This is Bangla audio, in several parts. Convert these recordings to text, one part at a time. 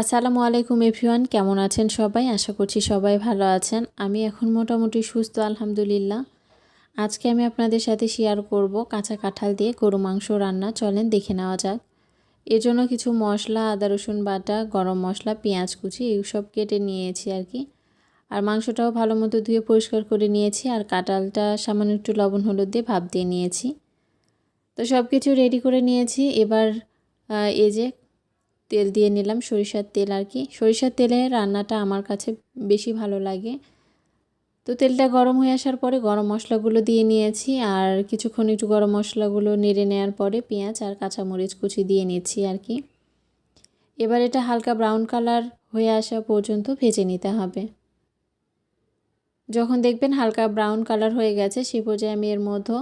আসসালামু আলাইকুম এভরিওয়ান, কেমন আছেন সবাই? আশা করছি সবাই ভালো আছেন। আমি এখন মোটামুটি সুস্থ, আলহামদুলিল্লাহ। আজকে আমি আপনাদের সাথে শেয়ার করব কাঁচা কাঁঠাল দিয়ে গরু মাংস রান্না। চলেন দেখে নেওয়া যাক। এর জন্য কিছু মশলা, আদা, রসুন বাটা, গরম মশলা, পেঁয়াজ কুচি, এইসব কেটে নিয়েছি আর কি। আর মাংসটাও ভালো মতো ধুয়ে পরিষ্কার করে নিয়েছি আর কাঁঠালটা সামান্য একটু লবণ, হলুদ দিয়ে ভাপ দিয়ে নিয়েছি। তো সব কিছু রেডি করে নিয়েছি। এবার এই যে তেল দিয়ে নিলাম সরিষার তেল আর কি। সরিষার তেলে রান্নাটা আমার কাছে বেশি ভালো লাগে। তো তেলটা গরম হয়ে আসার পরে গরম মশলাগুলো দিয়ে নিয়েছি আর কিছুক্ষণ একটু গরম মশলাগুলো নেড়ে নেওয়ার পরে পেঁয়াজ আর কাঁচামরিচ কুচি দিয়ে নিচ্ছি আর কি। এবার এটা হালকা ব্রাউন কালার হয়ে আসা পর্যন্ত ভেজে নিতে হবে। যখন দেখবেন হালকা ব্রাউন কালার হয়ে গেছে, সে পর্যায়ে আমি এর মধ্যে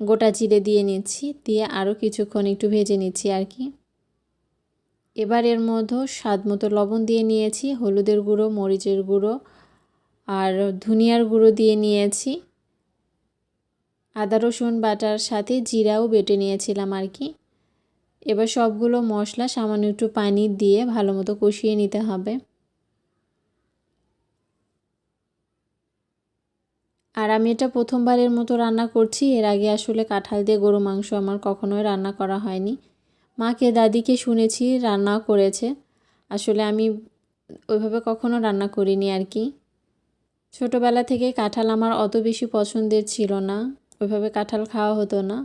গোটা জিরে দিয়ে নিচ্ছি, দিয়ে আরও কিছুক্ষণ একটু ভেজে নিচ্ছি আর কি। এবার এর মধ্যে স্বাদ মতো লবণ দিয়ে নিয়েছি, হলুদের গুঁড়ো, মরিচের গুঁড়ো আর ধনিয়ার গুঁড়ো দিয়ে নিয়েছি। আদা, রসুন, বাটার সাথে জিরাও বেটে নিয়েছিলাম আর কি। এবার সবগুলো মশলা সামান্য একটু পানি দিয়ে ভালো মতো কষিয়ে নিতে হবে। আর আমি এটা প্রথমবারের মতো রান্না করছি, এর আগে আসলে কাঁঠাল দিয়ে গরু মাংস আমার কখনোই রান্না করা হয়নি। মাকে দাদিকে শুনেছি রান্নাও করেছে। আসলে আমি ওইভাবে কখনো রান্না করিনি আর কি। ছোটোবেলা থেকে কাঁঠাল আমার অত বেশি পছন্দের ছিল না, ওইভাবে কাঁঠাল খাওয়া হতো না।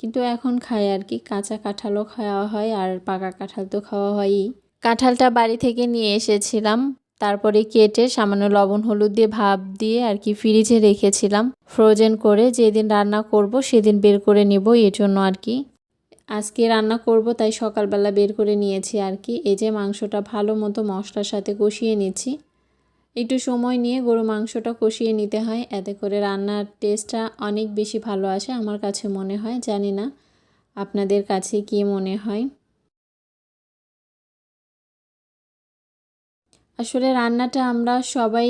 কিন্তু এখন খাই আর কি, কাঁচা কাঁঠালও খাওয়া হয় আর পাকা কাঁঠাল তো খাওয়া হয়ই। কাঁঠালটা বাড়ি থেকে নিয়ে এসেছিলাম, তারপরে কেটে সামান্য লবণ, হলুদ দিয়ে ভাপ দিয়ে আর কি ফ্রিজে রেখেছিলাম। ফ্রোজেন করে যেদিন রান্না করব সেদিন বের করে নেব এর জন্য আর কি। আজকে রান্না করব, তাই সকালবেলা বের করে নিয়েছি আর কি। এই যে মাংসটা ভালো মতো মশলার সাথে কষিয়ে নিচ্ছি। একটু সময় নিয়ে গরু মাংসটা কষিয়ে নিতে হয়। এতে করে রান্নার টেস্টটা অনেক বেশি ভালো আসে আমার কাছে মনে হয়, জানি না আপনাদের কাছে কি মনে হয়। আসলে রান্নাটা আমরা সবাই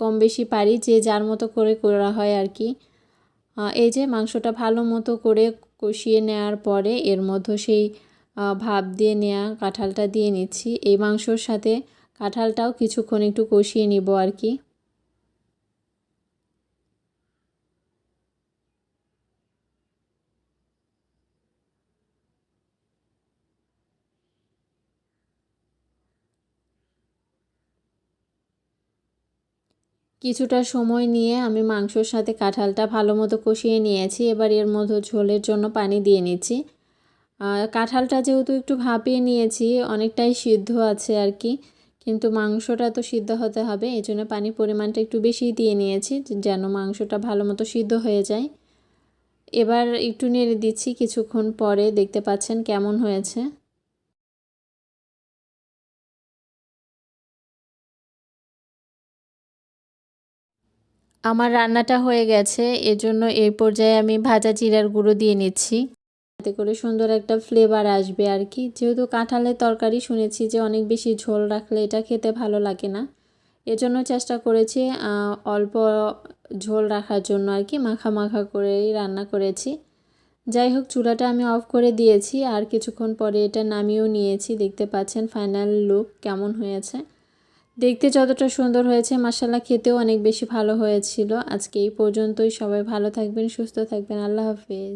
কম বেশি পারি, যে যার মতো করে করা হয় আর কি। এই যে মাংসটা ভালো মতো করে কষিয়ে নেওয়ার পরে এর মধ্যে সেই ভাপ দিয়ে নেওয়া কাঁঠালটা দিয়ে নিচ্ছি। এই মাংসর সাথে কাঁঠালটাও কিছুক্ষণ একটু কষিয়ে নিব আর কি। কিছুটা সময় নিয়ে আমি মাংসর সাথে কাঁঠালটা ভালো মতো কষিয়ে নিয়েছি। এবার এর মধ্যে ঝোলের জন্য পানি দিয়ে নিচ্ছি। কাঁঠালটা যেহেতু একটু ভাপিয়ে নিয়েছি, অনেকটাই সিদ্ধ আছে আর কি। কিন্তু মাংসটা তো সিদ্ধ হতে হবে, এই জন্য পানির পরিমাণটা একটু বেশি দিয়ে নিয়েছি, যেন মাংসটা ভালো মতো সিদ্ধ হয়ে যায়। এবার একটু নেড়ে দিচ্ছি, কিছুক্ষণ পরে দেখতে পাচ্ছেন কেমন হয়েছে। আমার রান্নাটা হয়ে গেছে, এজন্য এই পর্যায়ে আমি ভাজা জিরার গুঁড়ো দিয়ে নিচ্ছি। এতে করে সুন্দর একটা ফ্লেভার আসবে আর কি। যেহেতু কাঁঠালের তরকারি শুনেছি যে অনেক বেশি ঝোল রাখলে এটা খেতে ভালো লাগে না। এজন্য চেষ্টা করেছি অল্প ঝোল রাখার জন্য আর কি, মাখা মাখা করেই রান্না করেছি। যাই হোক, চুলাটা আমি অফ করে দিয়েছি আর কিছুক্ষণ পরে এটা নামিয়েও নিয়েছি। দেখতে পাচ্ছেন ফাইনাল লুক কেমন হয়েছে। দেখতে যতটা সুন্দর হয়েছে মাসাল্লাহ খেতেও অনেক বেশি ভালো হয়েছিল। আজকে এই পর্যন্তই। সবাই ভালো থাকবেন, সুস্থ থাকবেন। আল্লাহ হাফেজ।